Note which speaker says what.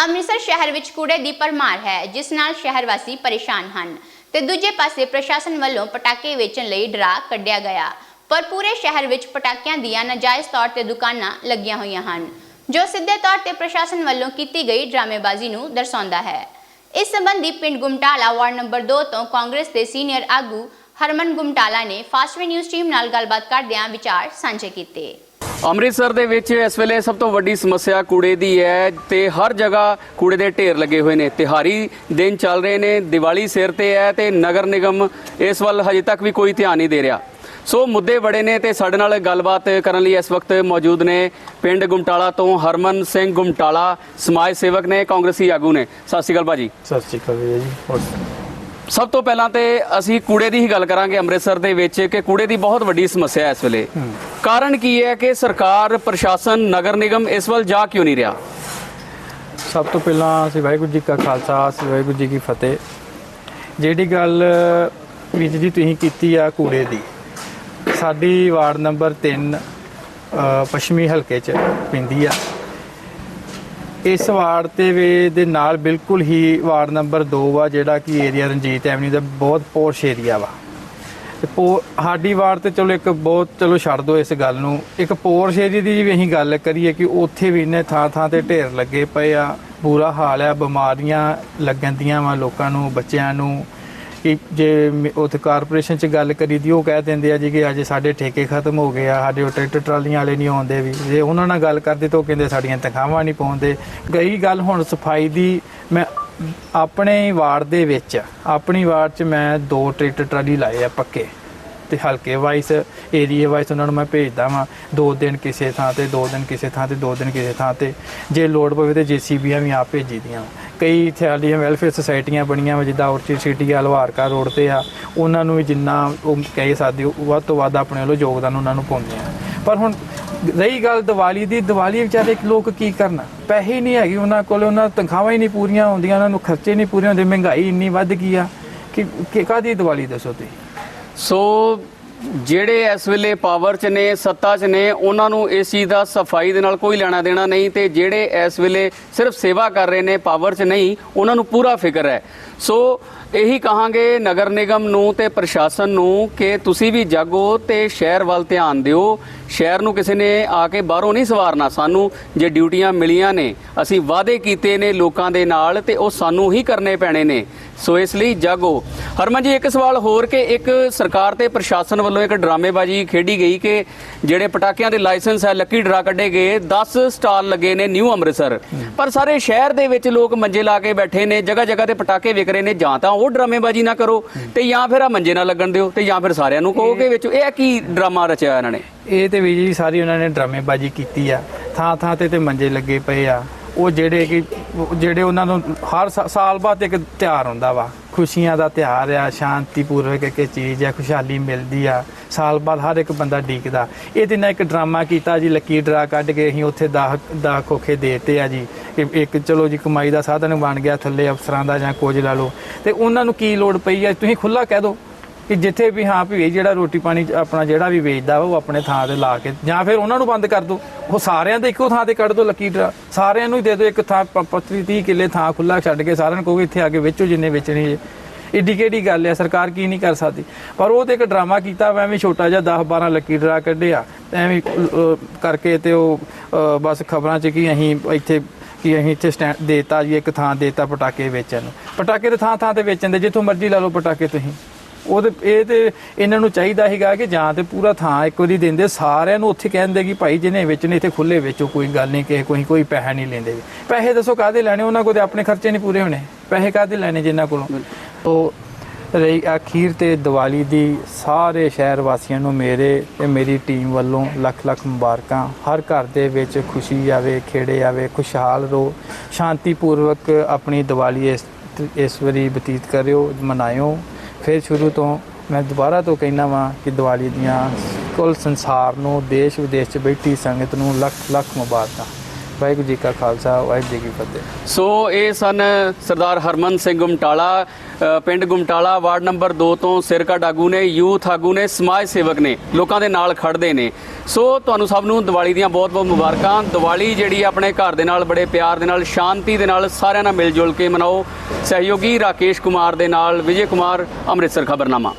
Speaker 1: ਅੰਮ੍ਰਿਤਸਰ ਸ਼ਹਿਰ ਵਿੱਚ ਕੂੜੇ ਦੀ ਪਰਮਾਰ ਹੈ, ਜਿਸ ਨਾਲ ਸ਼ਹਿਰ ਵਾਸੀ ਪਰੇਸ਼ਾਨ ਹਨ। ਤੇ ਦੂਜੇ ਪਾਸੇ ਪ੍ਰਸ਼ਾਸਨ ਵੱਲੋਂ ਪਟਾਕੇ ਵੇਚਣ ਲਈ ਡਰਾ ਕੱਢਿਆ ਗਿਆ। ਪਰ ਪੂਰੇ ਸ਼ਹਿਰ ਵਿੱਚ ਪਟਾਕਿਆਂ ਦੀਆਂ ਨਾਜਾਇਜ਼ ਤੌਰ ਤੇ ਦੁਕਾਨਾਂ ਲੱਗੀਆਂ ਹੋਈਆਂ ਹਨ, ਜੋ ਸਿੱਧੇ ਤੌਰ ਤੇ ਪ੍ਰਸ਼ਾਸਨ ਵੱਲੋਂ ਕੀਤੀ ਗਈ ਡਰਾਮੇਬਾਜ਼ੀ ਨੂੰ ਦਰਸਾਉਂਦਾ ਹੈ। ਇਸ ਸੰਬੰਧੀ ਪਿੰਡ ਗੁਮਟਾਲਾ ਵਾਰਡ ਨੰਬਰ 2 ਤੋਂ ਕਾਂਗਰਸ ਦੇ ਸੀਨੀਅਰ ਆਗੂ ਹਰਮਨ ਗੁਮਟਾਲਾ ਨੇ ਫਾਸਟਵੇ ਨਿਊਜ਼ ਟੀਮ ਨਾਲ ਗੱਲਬਾਤ ਕਰਦਿਆਂ ਵਿਚਾਰ ਸਾਂਝੇ ਕੀਤੇ।
Speaker 2: ਅੰਮ੍ਰਿਤਸਰ ਦੇ ਵਿੱਚ ਇਸ ਵੇਲੇ ਸਭ ਤੋਂ ਵੱਡੀ ਸਮੱਸਿਆ ਕੂੜੇ ਦੀ ਹੈ ਤੇ ਹਰ ਜਗ੍ਹਾ ਕੂੜੇ ਦੇ ਢੇਰ ਲੱਗੇ ਹੋਏ ਨੇ। ਤਿਹਾਰੀ ਦਿਨ ਚੱਲ ਰਹੇ ਨੇ ਦੀਵਾਲੀ ਸਿਰ ਤੇ ਹੈ ਤੇ ਨਗਰ ਨਿਗਮ ਇਸ ਵੱਲ ਹਜੇ ਤੱਕ ਵੀ ਕੋਈ ਧਿਆਨ ਨਹੀਂ ਦੇ ਰਿਹਾ। ਸੋ ਮੁੱਦੇ ਬੜੇ ਨੇ ਤੇ ਸਾਡੇ ਨਾਲ ਗੱਲਬਾਤ ਕਰਨ ਲਈ ਇਸ ਵਕਤ ਮੌਜੂਦ ਨੇ ਪਿੰਡ ਗੁਮਟਾਲਾ ਤੋਂ ਹਰਮਨ ਸਿੰਘ ਗੁਮਟਾਲਾ ਸਮਾਜ ਸੇਵਕ ਨੇ ਕਾਂਗਰਸੀ ਆਗੂ ਨੇ। ਸਤਿ ਸ਼੍ਰੀ ਅਕਾਲ ਭਾਜੀ।
Speaker 3: ਸਤਿ ਸ਼੍ਰੀ ਅਕਾਲ ਵੀਰ ਜੀ ਹੋਰ
Speaker 2: ਸਭ ਤੋਂ ਪਹਿਲਾਂ ਤੇ ਅਸੀਂ ਕੂੜੇ ਦੀ ਹੀ ਗੱਲ ਕਰਾਂਗੇ ਅੰਮ੍ਰਿਤਸਰ ਦੇ ਵਿੱਚ ਕਿ ਕੂੜੇ ਦੀ ਬਹੁਤ ਵੱਡੀ ਸਮੱਸਿਆ ਹੈ ਇਸ ਵੇਲੇ। ਕਾਰਨ ਕੀ ਹੈ ਕਿ ਸਰਕਾਰ, ਪ੍ਰਸ਼ਾਸਨ, ਨਗਰ ਨਿਗਮ ਇਸ ਵੱਲ ਜਾ ਕਿਉਂ ਨਹੀਂ ਰਿਹਾ?
Speaker 3: ਸਭ ਤੋਂ ਪਹਿਲਾਂ ਸ੍ਰੀ ਵਾਹਿਗੁਰੂ ਜੀ ਕਾ ਖਾਲਸਾ ਸ਼੍ਰੀ ਵਾਹਿਗੁਰੂ ਜੀ ਕੀ ਫਤਿਹ। ਜਿਹੜੀ ਗੱਲ ਵੀਰ ਜੀ ਤੁਸੀਂ ਕੀਤੀ ਆ ਕੂੜੇ ਦੀ, ਸਾਡੀ ਵਾਰਡ ਨੰਬਰ 3 ਪੱਛਮੀ ਹਲਕੇ ਚ ਪੈਂਦੀ ਆ। ਇਸ ਵਾਰਡ ਤੇ ਵੇ, ਦੇ ਨਾਲ ਬਿਲਕੁਲ ਹੀ ਵਾਰਡ ਨੰਬਰ 2 ਵਾ, ਜਿਹੜਾ ਕਿ ਏਰੀਆ ਰਣਜੀਤ ਐਵਨਿਊ ਦਾ ਬਹੁਤ ਪੋਸ਼ ਏਰੀਆ ਵਾ। ਤੇ ਪੋ ਸਾਡੀ ਵਾਰ ਤੇ ਚਲੋ ਇੱਕ ਬਹੁਤ ਚਲੋ ਛੱਡ ਦਿਓ ਇਸ ਗੱਲ ਨੂੰ। ਇੱਕ ਪੋਰਸ਼ ਏਰੀਆ ਦੀ ਵੀ ਅਸੀਂ ਗੱਲ ਕਰੀਏ ਕਿ ਉੱਥੇ ਵੀ ਇੰਨੇ ਥਾਂ ਥਾਂ ਤੇ ਢੇਰ ਲੱਗੇ ਪਏ ਆ। ਬੁਰਾ ਹਾਲ ਆ, ਬਿਮਾਰੀਆਂ ਲੱਗਣ ਦੀਆਂ ਵਾ ਲੋਕਾਂ ਨੂੰ, ਬੱਚਿਆਂ ਨੂੰ। ਕਿ ਜੇ ਮ- ਉੱਥੇ ਕਾਰਪੋਰੇਸ਼ਨ ਚ ਗੱਲ ਕਰੀ ਦੀ, ਉਹ ਕਹਿ ਦਿੰਦੇ ਆ ਜੀ ਕਿ ਅਜੇ ਸਾਡੇ ਠੇਕੇ ਖਤਮ ਹੋ ਗਏ ਆ, ਸਾਡੇ ਉਹ ਟਰੈਕਟਰ ਟਰਾਲੀਆਂ ਵਾਲੇ ਨਹੀਂ ਆਉਂਦੇ ਵੀ। ਜੇ ਉਹਨਾਂ ਨਾਲ ਗੱਲ ਕਰਦੇ ਤਾਂ ਉਹ ਕਹਿੰਦੇ ਸਾਡੀਆਂ ਤਨਖਾਹਾਂ ਨਹੀਂ ਪਾਉਂਦੇ। ਗਈ ਗੱਲ ਹੁਣ ਸਫ਼ਾਈ ਦੀ, ਮੈਂ ਆਪਣੇ ਵਾਰਡ ਦੇ ਵਿੱਚ, ਆਪਣੀ ਵਾਰਡ 'ਚ ਮੈਂ ਦੋ ਟਰੈਕਟਰ ਟਰਾਲੀ ਲਾਏ ਆ ਪੱਕੇ। ਤੇ ਹਲਕੇ ਵਾਈਸ ਏਰੀਆ ਵਾਈਸ ਉਹਨਾਂ ਨੂੰ ਮੈਂ ਭੇਜਦਾ ਵਾਂ। ਦੋ ਦਿਨ ਕਿਸੇ ਥਾਂ ਤੇ, ਦੋ ਦਿਨ ਕਿਸੇ ਥਾਂ ਤੇ, ਦੋ ਦਿਨ ਕਿਸੇ ਥਾਂ ਤੇ। ਜੇ ਲੋਡ ਪਵੇ ਤੇ ਜੀਸੀਬੀਆਂ ਵੀ ਆਪ ਭੇਜੀ ਦੀਆਂ। ਕਈ ਇੱਥੇ ਸਾਡੀਆਂ ਵੈਲਫੇਅਰ ਸੁਸਾਇਟੀਆਂ ਬਣੀਆਂ ਵਾ, ਜਿੱਦਾਂ ਔਰਚਿਡ ਸਿਟੀ ਆ ਲਵਾਰਕਾ ਰੋਡ ਤੇ ਆ। ਉਹਨਾਂ ਨੂੰ ਵੀ ਜਿੰਨਾ ਉਹ ਕਹਿ ਸਕਦੇ ਹੋ, ਵੱਧ ਤੋਂ ਵੱਧ ਆਪਣੇ ਵੱਲੋਂ ਯੋਗਦਾਨ ਉਹਨਾਂ ਨੂੰ ਪਾਉਂਦੇ ਆ। ਪਰ ਹੁਣ ਰਹੀ ਗੱਲ ਦੀਵਾਲੀ ਦੀ, ਦੀਵਾਲੀ ਵਿਚਾਰੇ ਲੋਕ ਕੀ ਕਰਨਾ? ਪੈਸੇ ਹੀ ਨਹੀਂ ਹੈਗੇ ਉਹਨਾਂ ਕੋਲ, ਉਹਨਾਂ ਤਨਖਾਹਾਂ ਹੀ ਨਹੀਂ ਪੂਰੀਆਂ ਹੁੰਦੀਆਂ, ਉਹਨਾਂ ਨੂੰ ਖਰਚੇ ਨਹੀਂ ਪੂਰੇ ਹੁੰਦੇ, ਮਹਿੰਗਾਈ ਇੰਨੀ ਵੱਧ ਗਈ ਆ। ਕਿ ਕਿ ਕਾਦੀ ਦੀਵਾਲੀ ਦੱਸੋ ਤੁਸੀਂ?
Speaker 2: ਸੋ ਜਿਹੜੇ ਇਸ ਵੇਲੇ ਪਾਵਰ 'ਚ ਨੇ, ਸੱਤਾ 'ਚ ਨੇ, ਉਹਨਾਂ ਨੂੰ ਇਸ ਚੀਜ਼ ਦਾ ਸਫ਼ਾਈ ਦੇ ਨਾਲ ਕੋਈ ਲੈਣਾ ਦੇਣਾ ਨਹੀਂ ਤੇ ਜਿਹੜੇ ਇਸ ਵੇਲੇ ਸਿਰਫ ਸੇਵਾ ਕਰ ਰਹੇ ਨੇ, ਪਾਵਰ 'ਚ ਨਹੀਂ, ਉਹਨਾਂ ਨੂੰ ਪੂਰਾ ਫਿਕਰ ਹੈ। ਸੋ ਇਹੀ ਕਹਾਂਗੇ ਨਗਰ ਨਿਗਮ ਨੂੰ ਤੇ ਪ੍ਰਸ਼ਾਸਨ ਨੂੰ ਕਿ ਤੁਸੀਂ ਵੀ ਜਾਗੋ ਤੇ ਸ਼ਹਿਰ ਵੱਲ ਧਿਆਨ ਦਿਓ। ਸ਼ਹਿਰ ਨੂੰ ਕਿਸੇ ਨੇ ਆ ਕੇ ਬਾਹਰੋਂ ਨਹੀਂ ਸਵਾਰਨਾ। ਸਾਨੂੰ ਜੇ ਡਿਊਟੀਆਂ ਮਿਲੀਆਂ ਨੇ ਅਸੀਂ ਵਾਅਦੇ ਕੀਤੇ ਨੇ ਲੋਕਾਂ ਦੇ ਨਾਲ ਤੇ ਉਹ ਸਾਨੂੰ ਹੀ ਕਰਨੇ ਪੈਣੇ ਨੇ। ਸੋ ਇਸ ਲਈ ਜਾਗੋ। ਹਰਮਨ ਜੀ ਇੱਕ ਸਵਾਲ ਹੋਰ ਕਿ ਇੱਕ ਸਰਕਾਰ ਤੇ ਪ੍ਰਸ਼ਾਸਨ ਵੱਲੋਂ ਇੱਕ ਡਰਾਮੇਬਾਜ਼ੀ ਖੇਡੀ ਗਈ ਕਿ ਜਿਹੜੇ ਪਟਾਕਿਆਂ ਦੇ ਲਾਇਸੈਂਸ ਹੈ ਲੱਕੀ ਡਰਾ ਕੱਢੇ ਗਏ 10 ਸਟਾਲ ਲੱਗੇ ਨੇ ਨਿਊ ਅੰਮ੍ਰਿਤਸਰ। ਪਰ ਸਾਰੇ ਸ਼ਹਿਰ ਦੇ ਵਿੱਚ ਲੋਕ ਮੰਜੇ ਲਾ ਕੇ ਬੈਠੇ ਨੇ ਜਗ੍ਹਾ ਜਗ੍ਹਾ ਤੇ ਪਟਾਕੇ ਵਿਕ ਰਹੇ ਨੇ। ਜਾਂ ਤਾਂ ਉਹ ਡਰਾਮੇਬਾਜ਼ੀ ਨਾ ਕਰੋ ਤੇ ਜਾਂ ਫਿਰ ਆ ਮੰਜੇ ਨਾ ਲੱਗਣ ਦਿਓ ਤੇ ਜਾਂ ਫਿਰ ਸਾਰਿਆਂ ਨੂੰ ਕਹੋ ਕਿ ਵਿੱਚ ਇਹ ਕੀ ਡਰਾਮਾ ਰਚਿਆ ਇਹਨਾਂ ਨੇ?
Speaker 3: ਇਹ ਤੇ ਵੀ ਜੀ ਸਾਰੀ ਉਹਨਾਂ ਨੇ ਡਰਾਮੇਬਾਜ਼ੀ ਕੀਤੀ ਆ। ਥਾਂ ਥਾਂ ਤੇ ਤੇ ਮੰਜੇ ਲੱਗੇ ਪਏ ਆ। ਉਹ ਜਿਹੜੇ ਕਿ ਜਿਹੜੇ ਉਹਨਾਂ ਨੂੰ ਹਰ ਸਾ- ਸਾਲ ਬਾਅਦ ਇੱਕ ਤਿਉਹਾਰ ਹੁੰਦਾ ਵਾ। ਖੁਸ਼ੀਆਂ ਦਾ ਤਿਉਹਾਰ ਆ, ਸ਼ਾਂਤੀਪੂਰਵਕ ਇੱਕ ਚੀਜ਼ ਆ, ਖੁਸ਼ਹਾਲੀ ਮਿਲਦੀ ਆ, ਸਾਲ ਬਾਅਦ ਹਰ ਇੱਕ ਬੰਦਾ ਡੀਕਦਾ। ਇਹ ਤੇ ਇੱਕ ਡਰਾਮਾ ਕੀਤਾ ਜੀ, ਲੱਕੀ ਡਰਾ ਕੱਢ ਕੇ ਅਸੀਂ ਉੱਥੇ 10 10 ਖੋਖੇ ਦੇਤੇ ਆ ਜੀ। ਕਿ ਇੱਕ ਚਲੋ ਜੀ ਕਮਾਈ ਦਾ ਸਾਧਨ ਬਣ ਗਿਆ, ਥੱਲੇ ਅਫਸਰਾਂ ਦਾ ਜਾਂ ਕੁਝ ਲਾ ਲਓ। ਤੇ ਉਹਨਾਂ ਨੂੰ ਕੀ ਲੋੜ ਪਈ ਆ? ਤੁਸੀਂ ਖੁੱਲਾ ਕਹਿ ਦਿਓ ਕਿ ਜਿੱਥੇ ਵੀ ਹਾਂ ਵੀ ਇਹ ਜਿਹੜਾ ਰੋਟੀ ਪਾਣੀ ਆਪਣਾ ਜਿਹੜਾ ਵੀ ਵੇਚਦਾ ਵਾ ਉਹ ਆਪਣੇ ਥਾਂ ਤੇ ਲਾ ਕੇ ਜਾਂ ਫਿਰ ਉਹਨਾਂ ਨੂੰ ਬੰਦ ਕਰ ਦਿਓ ਉਹ ਸਾਰਿਆਂ ਦੇ ਇੱਕੋ ਥਾਂ ਤੇ ਕੱਢ ਦਿਓ ਲੱਕੀ ਡਰਾ। ਸਾਰਿਆਂ ਨੂੰ ਹੀ ਦੇ ਦਿਓ ਇੱਕ ਥਾਂ 25 30 ਕਿੱਲੇ ਥਾਂ ਖੁੱਲਾ ਛੱਡ ਕੇ ਸਾਰਿਆਂ ਨੂੰ ਕਹੋਗੇ ਇੱਥੇ ਆ ਕੇ ਵੇਚੋ ਜਿੰਨੇ ਵੇਚਣੀ ਜੇ। ਇੱਡੀ ਕਿਹੜੀ ਗੱਲ ਹੈ ਸਰਕਾਰ ਕੀ ਨਹੀਂ ਕਰ ਸਕਦੀ। ਪਰ ਉਹ ਤੇ ਇੱਕ ਡਰਾਮਾ ਕੀਤਾ ਐਵੇਂ ਛੋਟਾ ਜਿਹਾ 10 12 ਲੱਕੀ ਡਰਾ ਕੱਢਿਆ। ਐਵੇਂ ਕਰਕੇ ਤੇ ਉਹ ਬਸ ਖਬਰਾਂ 'ਚ ਕਿ ਅਸੀਂ ਇੱਥੇ, ਕਿ ਅਸੀਂ ਇੱਥੇ ਸਟੈਂਡ ਦੇਤਾ ਜੀ, ਇੱਕ ਥਾਂ ਦੇਤਾ ਪਟਾਕੇ ਵੇਚਣ ਨੂੰ। ਪਟਾਕੇ ਤੇ ਥਾਂ ਥਾਂ ਤੇ ਵੇਚਣ ਦੇ, ਜਿੱਥੋਂ ਮਰਜ਼ੀ ਲਾ ਲਓ ਪਟਾਕੇ ਤੁਸੀਂ। ਉਹ ਤੇ ਇਹ ਤੇ ਇਹਨਾਂ ਨੂੰ ਚਾਹੀਦਾ ਹੈਗਾ ਕਿ ਜਾਂ ਤੇ ਪੂਰਾ ਥਾਂ ਇੱਕ ਵਾਰੀ ਦਿੰਦੇ। ਸਾਰਿਆਂ ਨੂੰ ਉੱਥੇ ਕਹਿੰਦੇ ਕਿ ਭਾਈ ਜਿਹਨੇ ਵੇਚਣੇ ਇੱਥੇ ਖੁੱਲੇ ਵੇਚੋ, ਕੋਈ ਗੱਲ ਨਹੀਂ, ਕਿਸੇ ਕੋਈ ਕੋਈ ਪੈਸਾ ਨਹੀਂ ਲੈਂਦੇ। ਪੈਸੇ ਦੱਸੋ ਕਾਹਦੇ ਲੈਣੇ? ਉਹਨਾਂ ਕੋਲ ਤੇ ਆਪਣੇ ਖਰਚੇ ਨਹੀਂ ਪੂਰੇ ਹੋਣੇ। ਪੈਸੇ ਕਾਹਦੇ ਲੈਣੇ ਜਿੰਨਾਂ ਕੋਲੋਂ? ਉਹ ਰਹੀ ਅਖੀਰ ਤੇ ਦੀਵਾਲੀ ਦੀ ਸਾਰੇ ਸ਼ਹਿਰ ਵਾਸੀਆਂ ਨੂੰ ਮੇਰੇ ਤੇ ਮੇਰੀ ਟੀਮ ਵੱਲੋਂ ਲੱਖ ਲੱਖ ਮੁਬਾਰਕਾਂ। ਹਰ ਘਰ ਦੇ ਵਿੱਚ ਖੁਸ਼ੀ ਆਵੇ, ਖੇੜੇ ਆਵੇ, ਖੁਸ਼ਹਾਲ ਰਹੋ। ਸ਼ਾਂਤੀਪੂਰਵਕ ਆਪਣੀ ਦੀਵਾਲੀ ਇਸ ਇਸ ਵਾਰੀ ਬਤੀਤ ਕਰਿਓ, ਮਨਾਇਓ। ਫਿਰ ਸ਼ੁਰੂ ਤੋਂ ਮੈਂ ਦੁਬਾਰਾ ਤੋਂ ਕਹਿਣਾ ਵਾਂ ਕਿ ਦੀਵਾਲੀ ਦੀਆਂ ਕੁੱਲ ਸੰਸਾਰ ਨੂੰ ਦੇਸ਼ ਵਿਦੇਸ਼ 'ਚ ਬੈਠੀ ਸੰਗਤ ਨੂੰ ਲੱਖ ਲੱਖ ਮੁਬਾਰਕਾਂ। ਵਾਹਿਗੁਰੂ ਜੀ ਕਾ ਖਾਲਸਾ, ਵਾਹਿਗੁਰੂ ਜੀ ਕੀ ਫਤਿਹ।
Speaker 2: ਸੋ ਇਹ ਸਨ ਸਰਦਾਰ ਹਰਮਨ ਸਿੰਘ ਗੁਮਟਾਲਾ ਪਿੰਡ ਗੁਮਟਾਲਾ, ਵਾਰਡ ਨੰਬਰ 2 ਤੋਂ ਸਿਰਕਾ ਡਾਗੂ ਨੇ, ਯੂਥ ਆਗੂ ਨੇ, ਸਮਾਜ ਸੇਵਕ ਨੇ, ਲੋਕਾਂ ਦੇ ਨਾਲ ਖੜਦੇ ਨੇ। ਸੋ ਤੁਹਾਨੂੰ ਸਭ ਨੂੰ ਦੀਵਾਲੀ ਦੀਆਂ ਬਹੁਤ-ਬਹੁਤ ਮੁਬਾਰਕਾਂ। ਦੀਵਾਲੀ ਜਿਹੜੀ ਆਪਣੇ ਘਰ ਦੇ ਨਾਲ, ਬੜੇ ਪਿਆਰ ਦੇ ਨਾਲ, ਸ਼ਾਂਤੀ ਦੇ ਨਾਲ ਸਾਰਿਆਂ ਨਾਲ ਮਿਲ ਜੁਲ ਕੇ ਮਨਾਓ। ਸਹਿਯੋਗੀ ਰਾਕੇਸ਼ ਕੁਮਾਰ ਦੇ ਨਾਲ, ਵਿਜੇ ਕੁਮਾਰ, ਅੰਮ੍ਰਿਤਸਰ ਖਬਰਨਾਮਾ।